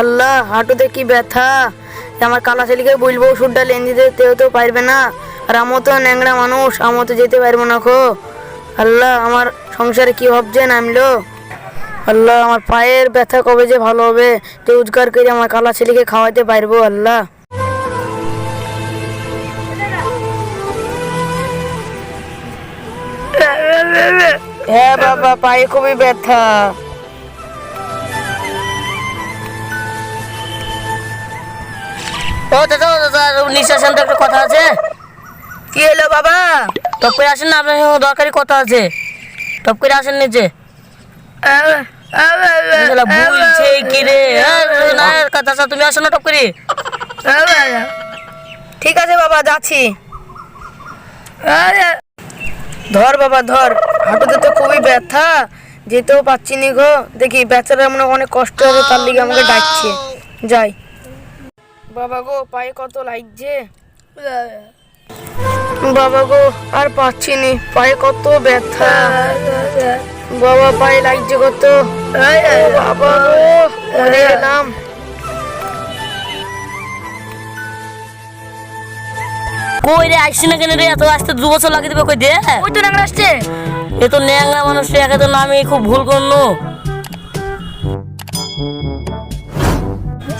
আল্লাহ হাঁটুতে কি ব্যথা? আমার কালা ছেলেকে বলব ওষুধটা লেন দিতে তেও তো পারবে না। আর আমিও তো ন্যাংরা মানুষ আমিও তো যেতে পারব না খো। আল্লাহ আমার সংসারে কি ভাবছে নামলো? আল্লাহ আমার পায়ের ব্যথা কবে যে ভালো হবে? তো রোজগার করে আমার কালা ছেলেকে খাওয়াতে পারব আল্লাহ। হ্যাঁ বাবা পায়ে খুবই ব্যথা। ও দাদা দাদা কথা আছে। বাবা? টপ করে আসেন না, আপনার সঙ্গে দরকারি কথা আছে। টপ করে আসেন বলছে কি রে? কথা তুমি আসো না ঠিক আছে বাবা, যাচ্ছি। ধর বাবা, ধর। হাঁটুতে তো খুবই ব্যথা, যেতেও পাচ্ছি নি গো। দেখি বেচারা মনে অনেক কষ্ট হবে, তার লিগে আমাকে ডাকছে। যাই। বাবা গো পায়ে কত লাগছে? বাবা গো আর পাচ্ছি নি পায়ে কত ব্যথা। বাবা পায়ে লাগছে কত। বাবা গো মরে গেলাম। কই রে আসছি না কেন রে? এত আসতে দু বছর লাগিয়ে দেবে কই দে? ওই তো নাংরা আসছে। এ তো ন্যাংরা মানুষ একে তো নামে খুব ভুল করল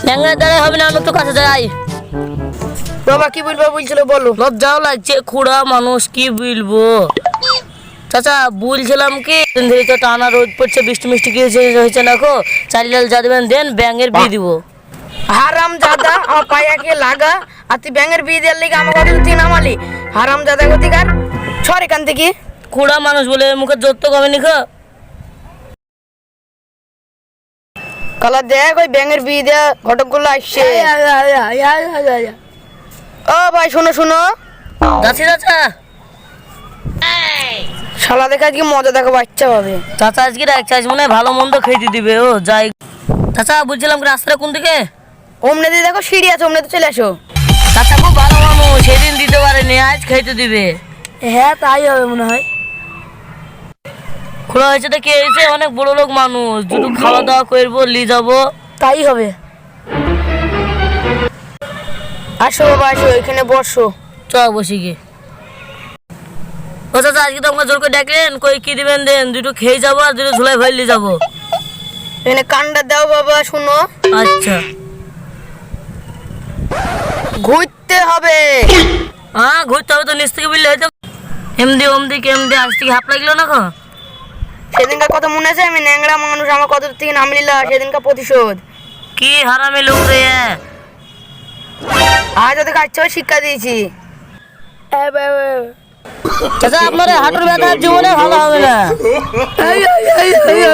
দ্বারাই হবে না আমি তো কাছে যাই বাবা কি বলব বলছিল বলো। লজ্জাও লাগছে খুড়া মানুষ কি বলব? চাচা বলছিলাম কি ধরে তো টানা রোদ পড়ছে বৃষ্টি মিষ্টি কি হয়েছে না কো চাল ডাল যা দেবেন দেন ব্যাঙের বিয়ে দিব। হারাম জাদা আমার পায়াকে লাগা আর তুই ব্যাঙের বিয়ে দেওয়ার লেগে তুই নামালি হারাম জাদা গতিকার এখান থেকে। খুড়া মানুষ বলে মুখে জোর তো কমে নিখো কালা দেখ ওই ব্যাঙের বিয়ে দেওয়া ঘটকগুলো আসছে। ও ভাই শোনো শোনো। যাচ্ছি চাচা। শালা দেখা কি মজা দেখো বাচ্চা পাবে চাচা আজকে রাখছে আজ মনে হয় ভালো মন্দ খেতে দিবে ও যাই। চাচা বুঝছিলাম রাস্তাটা কোন দিকে? অমনে দিয়ে দেখো সিঁড়ি আছে অমনে তো চলে আসো। চাচা খুব ভালো মানুষ সেদিন দিতে পারেনি আজ খাইতে দিবে। হ্যাঁ তাই হবে মনে হয়। খোলা হয়েছে তো কি হয়েছে অনেক বড় লোক মানুষ। দুটো খাওয়া দাওয়া করব নিয়ে যাব। তাই হবে। আসো বাবা আসো এখানে বসো। চ বসি গিয়ে। ও চাচা আজকে তো আমাকে জোর করে ডাকলেন কই কি দিবেন দেন? দুটো খেয়ে যাব আর দুটো ঝুলাই ভাইলি যাব। এখানে কান্ডা দাও বাবা শোনো। আচ্ছা। ঘুরতে হবে। হ্যাঁ ঘুরতে হবে তো নিচ থেকে বুঝলে হয়তো এমদি ওমদি কেমদি আজ থেকে হাফ লাগল না কো সেদিনকার কথা মনে আছে? আমি ন্যাংরা মানুষ আমার কত দূর থেকে নাম নিলা সেদিনকার প্রতিশোধ। কি হারামি লোক রে আজ ওদের কাছে শিক্ষা দিয়েছি। চাচা আপনার হাঁটুর ব্যথা জীবনে ভালো হবে না।